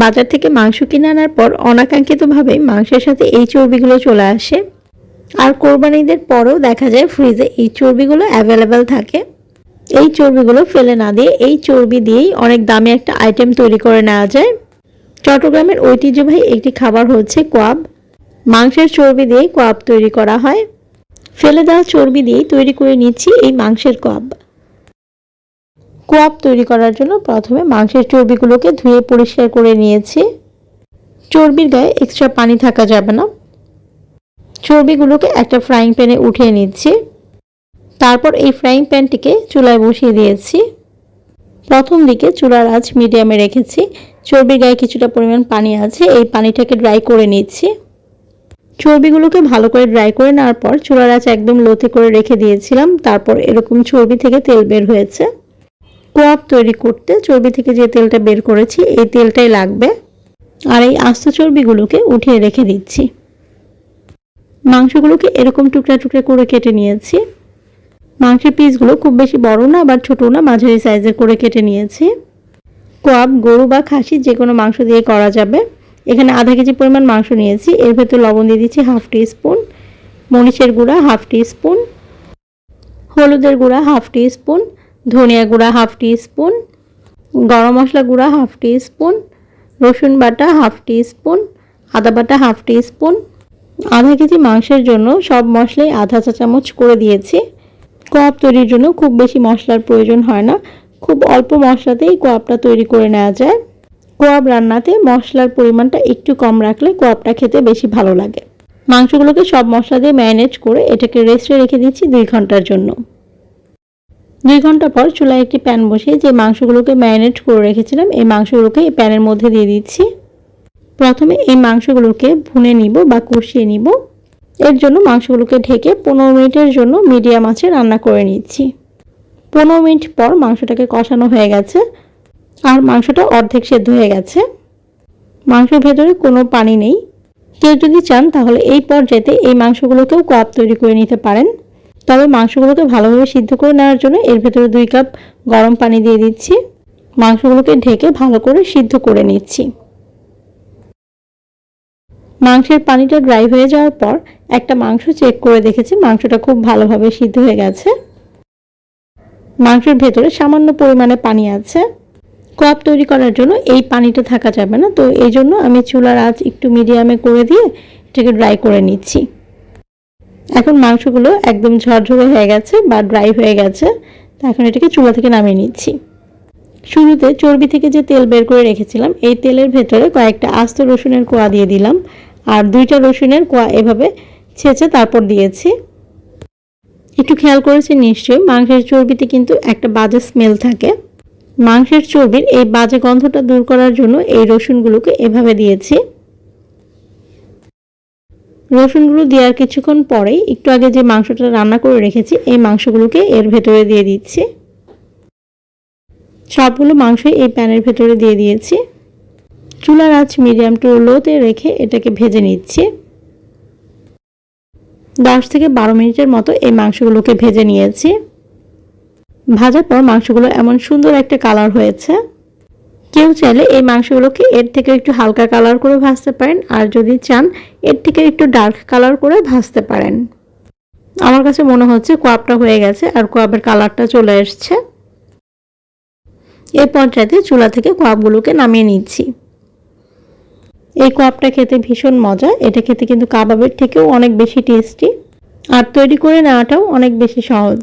বাজার থেকে মাংস কিনে আনার পর অনাকাঙ্ক্ষিতভাবে মাংসের সাথে এই চর্বিগুলো চলে আসে। আর কোরবানিদের পরেও দেখা যায় ফ্রিজে এই চর্বিগুলো অ্যাভেলেবেল থাকে। এই চর্বিগুলো ফেলে না দিয়ে এই চর্বি দিয়েই অনেক দামি একটা আইটেম তৈরি করে নেওয়া যায়। চট্টগ্রামের ঐতিহ্যবাহী একটি খাবার হচ্ছে কোয়াব। মাংসের চর্বি দিয়ে কোয়াব তৈরি করা হয়। ফেলে দেওয়া চর্বি দিয়েই তৈরি করে নিচ্ছি এই মাংসের কোয়াব। কোয়াব তৈরি করার জন্য প্রথমে মাংসের চর্বিগুলোকে ধুয়ে পরিষ্কার করে নিয়েছি। চর্বির গায়ে এক্সট্রা পানি থাকা যাবে না। চর্বিগুলোকে একটা ফ্রাইং প্যানে উঠিয়ে নিচ্ছি। তারপর এই ফ্রাইং প্যানটিকে চুলায় বসিয়ে দিয়েছি। প্রথম দিকে চুলার আঁচ মিডিয়ামে রেখেছি। চর্বির গায়ে কিছুটা পরিমাণ পানি আছে, এই পানিটাকে ড্রাই করে নিচ্ছি। চর্বিগুলোকে ভালো করে ড্রাই করে নেওয়ার পর চুলার আঁচ একদম লোতে করে রেখে দিয়েছিলাম। তারপর এরকম চর্বি থেকে তেল বের হয়েছে। কোয়াব তৈরি করতে চর্বি থেকে যে তেলটা বের করেছি, এই তেলটাই লাগবে। আর এই আস্ত চর্বিগুলোকে উঠিয়ে রেখে দিচ্ছি। মাংসগুলোকে এরকম টুকরা টুকরা করে কেটে নিয়েছি। মাংসের পিসগুলো খুব বেশি বড় না, আবার ছোটো না, মাঝারি সাইজের করে কেটে নিয়েছি। কোয়াব, গরু বা খাসি, যে কোনো মাংস দিয়ে করা যাবে। এখানে আধা কেজি পরিমাণ মাংস নিয়েছি। এর ভেতর লবণ দিয়ে দিচ্ছি হাফ টি স্পুন মরিচের গুঁড়া হাফ টি স্পুন হলুদের গুঁড়া হাফ টি স্পুন ধনিয়া গুঁড়া হাফ টি স্পুন গরম মশলা গুঁড়া হাফ টি স্পুন রসুন বাটা হাফ টি স্পুন আদা বাটা হাফ টি স্পুন আধা কেজি মাংসের জন্য সব মশলাই আধা চা চামচ করে দিয়েছি। কোয়াব তৈরির জন্য খুব বেশি মশলার প্রয়োজন হয় না। খুব অল্প মশলাতেই কোয়াবটা তৈরি করে নেওয়া যায়। কোয়াব রান্নাতে মশলার পরিমাণটা একটু কম রাখলে কোয়াবটা খেতে বেশি ভালো লাগে। মাংসগুলোকে সব মশলা দিয়ে ম্যানেজ করে এটাকে রেস্টে রেখে দিচ্ছি দুই ঘণ্টার জন্য। দুই ঘণ্টা পর চুলায় একটি প্যান বসিয়ে যে মাংসগুলোকে ম্যারিনেট করে রেখেছিলাম, এই মাংসগুলোকে এই প্যানের মধ্যে দিয়ে দিচ্ছি। প্রথমে এই মাংসগুলোকে ভুনে নিব বা কষিয়ে নিব। এর জন্য মাংসগুলোকে ঢেকে পনেরো মিনিটের জন্য মিডিয়াম আঁচে রান্না করে নিচ্ছি। পনেরো মিনিট পর মাংসটাকে কষানো হয়ে গেছে। আর মাংসটা অর্ধেক সেদ্ধ হয়ে গেছে। মাংসের ভেতরে কোনো পানি নেই। কেউ যদি চান তাহলে এই পর্যায়েতে এই মাংসগুলোকেও কাপ তৈরি করে নিতে পারেন। তবে মাংসগুলোকে ভালোভাবে সিদ্ধ করে নেওয়ার জন্য এর ভেতরে দুই কাপ গরম পানি দিয়ে দিচ্ছি। মাংসগুলোকে ঢেকে ভালো করে সিদ্ধ করে নিচ্ছি। মাংসের পানিটা ড্রাই হয়ে যাওয়ার পর একটা মাংস চেক করে দেখেছি মাংসটা খুব ভালোভাবে সিদ্ধ হয়ে গেছে। মাংসের ভেতরে সামান্য পরিমাণে পানি আছে। কোয়াব তৈরি করার জন্য এই পানিটা থাকা যাবে না। তো এই জন্য আমি চুলার আঁচ একটু মিডিয়ামে করে দিয়ে এটাকে ড্রাই করে নিচ্ছি। এখন মাংসগুলো একদম ঝরঝরে হয়ে গেছে বা ড্রাই হয়ে গেছে, তো এখন এটাকে চুলা থেকে নামিয়ে নিচ্ছি। শুরুতে চর্বি থেকে যে তেল বের করে রেখেছিলাম, এই তেলের ভেতরে কয়েকটা আস্ত রসুনের কোয়া দিয়ে দিলাম। আর দুইটা রসুনের কোয়া এভাবে ছেঁচে তারপর দিয়েছি। একটু খেয়াল করেছি নিশ্চয়ই, মাংসের চর্বিতে কিন্তু একটা বাজে স্মেল থাকে। মাংসের চর্বির এই বাজে গন্ধটা দূর করার জন্য এই রসুনগুলোকে এভাবে দিয়েছি। রসুনগুলো দেওয়ার কিছুক্ষণ পরেই একটু আগে যে মাংসটা রান্না করে রেখেছি, এই মাংসগুলোকে এর ভেতরে দিয়ে দিচ্ছি। সবগুলো মাংসই এই প্যানের ভেতরে দিয়ে দিয়েছি। চুলার আঁচ মিডিয়াম টু লোতে রেখে এটাকে ভেজে নিচ্ছি। দশ থেকে বারো মিনিটের মতো এই মাংসগুলোকে ভেজে নিয়েছি। ভাজার পর মাংসগুলো এমন সুন্দর একটা কালার হয়েছে। কেউ চাইলে এই মাংসগুলোকে এর থেকে একটু হালকা কালার করে ভাজতে পারেন, আর যদি চান, এর থেকে একটু ডার্ক কালার করে ভাজতে পারেন। আমার কাছে মনে হচ্ছে কোয়াবটা হয়ে গেছে, আর কোয়াবের কালারটা চলে এসছে। এই পর্যায়ে চুলা থেকে কোয়াবগুলোকে নামিয়ে নিচ্ছি। এই কোয়াবটা খেতে ভীষণ মজা, এটা খেতে কিন্তু কাবাবের থেকেও অনেক বেশি টেস্টি আর তৈরি করে নেওয়াটাও অনেক বেশি সহজ।